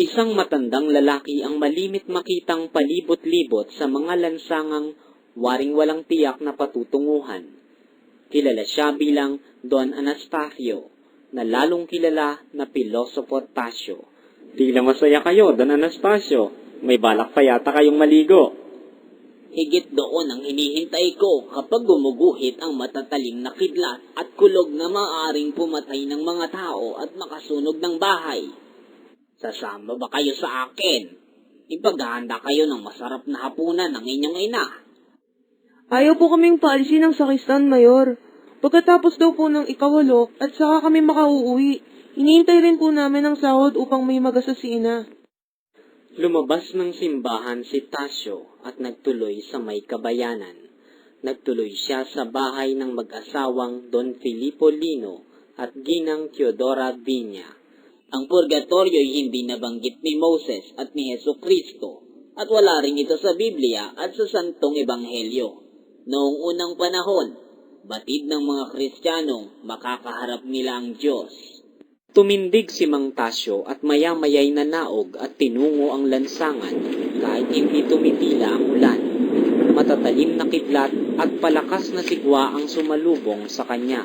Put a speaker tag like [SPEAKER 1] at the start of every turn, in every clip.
[SPEAKER 1] Isang matandang lalaki ang malimit makitang palibot-libot sa mga lansangang waring walang tiyak na patutunguhan. Kilala siya bilang Don Anastasio, na lalong kilala na Pilosopo Tasio. Tila masaya kayo, Don Anastasio. May balak pa yata kayong maligo.
[SPEAKER 2] Higit doon ang hinihintay ko kapag gumuguhit ang matatalim na kidlat at kulog na maaring pumatay ng mga tao at makasunog ng bahay. Sasama ba kayo sa akin? Ipaghahanda kayo ng masarap na hapunan ng inyong ina.
[SPEAKER 3] Ayaw po kaming paalisin ng sakistan, Mayor. Pagkatapos daw po ng ikawalo at saka kami makauuwi, iniintay rin po namin ang sahod upang may magasasina.
[SPEAKER 1] Lumabas ng simbahan si Tasio at nagtuloy sa may kabayanan. Nagtuloy siya sa bahay ng mag-asawang Don Filippo Lino at Ginang Teodora Viña.
[SPEAKER 2] Ang purgatorio ay hindi nabanggit ni Moses at ni Heso Kristo at wala rin ito sa Biblia at sa Santong Ebanghelyo. Noong unang panahon, batid ng mga Kristiyanong makakaharap nila ang Diyos.
[SPEAKER 1] Tumindig si Mang Tasio at maya-maya'y nanaog at tinungo ang lansangan kahit hindi tumitila ang ulan. Matatalim na kidlat at palakas na sigwa ang sumalubong sa kanya.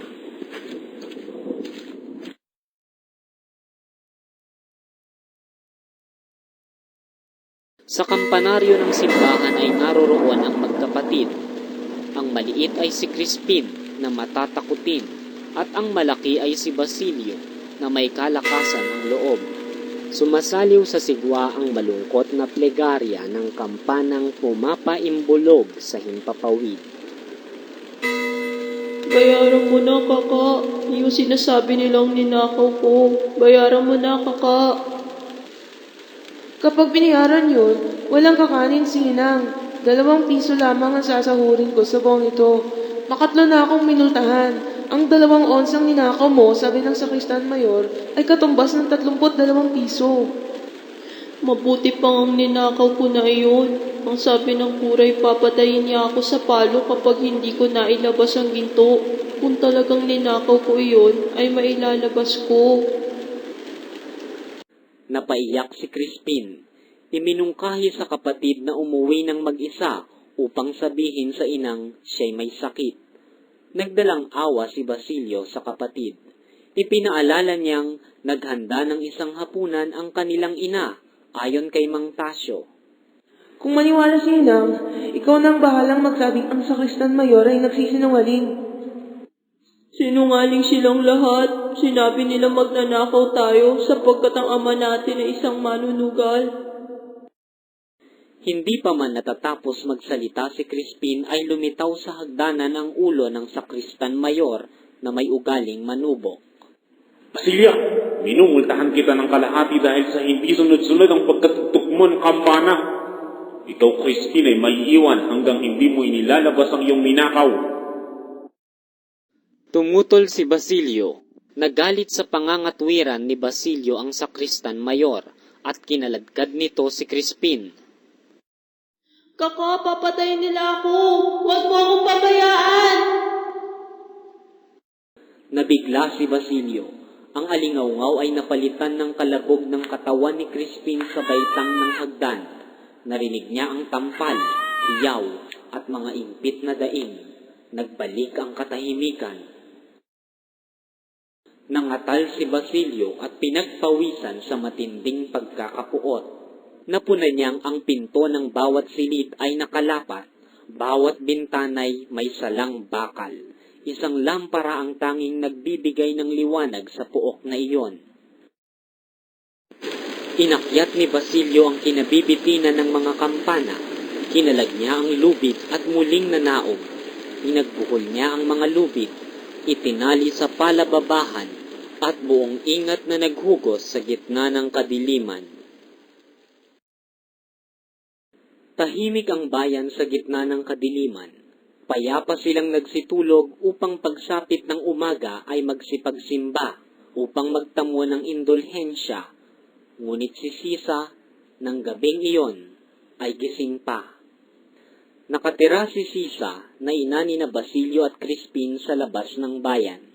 [SPEAKER 1] Sa kampanaryo ng simbahan ay naroroon ang magkapatid. Ang maliit ay si Crispin na matatakutin at ang malaki ay si Basilio na may kalakasan ng loob. Sumasaliw sa sigwa ang malungkot na plegarya ng kampanang pumapaimbulog sa himpapawid.
[SPEAKER 4] Bayaran mo na, kaka. Yung sinasabi nilang ninakaw ko. Bayaran mo na, kaka.
[SPEAKER 3] Kapag binayaran yun, walang kakanin sinang. Dalawang piso lamang ang sasahurin ko sa buong ito. Makatlo na akong minultahan. Ang dalawang onsang ninakaw mo, sabi ng sakristan mayor, ay katumbas ng 32 piso.
[SPEAKER 4] Mabuti pang ang ninakaw ko na iyon. Ang sabi ng kuray, papatayin niya ako sa palo kapag hindi ko nailabas ang ginto. Kung talagang ninakaw ko iyon, ay mailalabas ko.
[SPEAKER 1] Napaiyak si Crispin. Iminungkahi sa kapatid na umuwi ng mag-isa upang sabihin sa inang siya'y may sakit. Nagdalang awa si Basilio sa kapatid. Ipinaalala niyang naghanda ng isang hapunan ang kanilang ina ayon kay Mang Tasio.
[SPEAKER 3] Kung maniwala si Inang, ikaw nang bahalang magsabing ang sakristan mayor ay nagsisinungaling.
[SPEAKER 4] Sinungaling silang lahat. Sinabi nila magnanakaw tayo sapagkat ang ama natin ay isang manunugal.
[SPEAKER 1] Hindi pa man natatapos magsalita si Crispin ay lumitaw sa hagdanan ang ulo ng sakristan mayor na may ugaling manubok.
[SPEAKER 5] Basilia, minumultahan kita ng kalahati dahil sa hindi sunod-sunod ang pagkatugtog mo ng kampana. Ikaw, Christine, ay may iwan hanggang hindi mo inilalabas ang iyong ninakaw.
[SPEAKER 1] Tumutol si Basilio. Nagalit sa pangangatwiran ni Basilio ang sakristan mayor at kinaladkad nito si Crispin.
[SPEAKER 4] Kaka, papatayin nila ako! Huwag mo akong pabayaan!
[SPEAKER 1] Nabigla si Basilio. Ang alingawngaw ay napalitan ng kalabog ng katawan ni Crispin sa baitang ng hagdan. Narinig niya ang tampal, hiyaw, at mga impit na daing. Nagbalik ang katahimikan. Nangatal si Basilio at pinagpawisan sa matinding pagkakapuot. Napuna niyang ang pinto ng bawat silid ay nakalapat, bawat bintanay may salang bakal. Isang lampara ang tanging nagbibigay ng liwanag sa puok na iyon. Inakyat ni Basilio ang kinabibitinan ng mga kampana. Kinalag niya ang lubid at muling nanaog. Pinagbuhol niya ang mga lubid, itinali sa palababahan, at buong ingat na naghugos sa gitna ng kadiliman. Tahimik ang bayan sa gitna ng kadiliman. Payapa silang nagsitulog upang pagsapit ng umaga ay magsipagsimba upang magtamo ng indulhensya. Ngunit si Sisa ng gabing iyon ay gising pa. Nakatira si Sisa na ina ni na Basilio at Crispin sa labas ng bayan.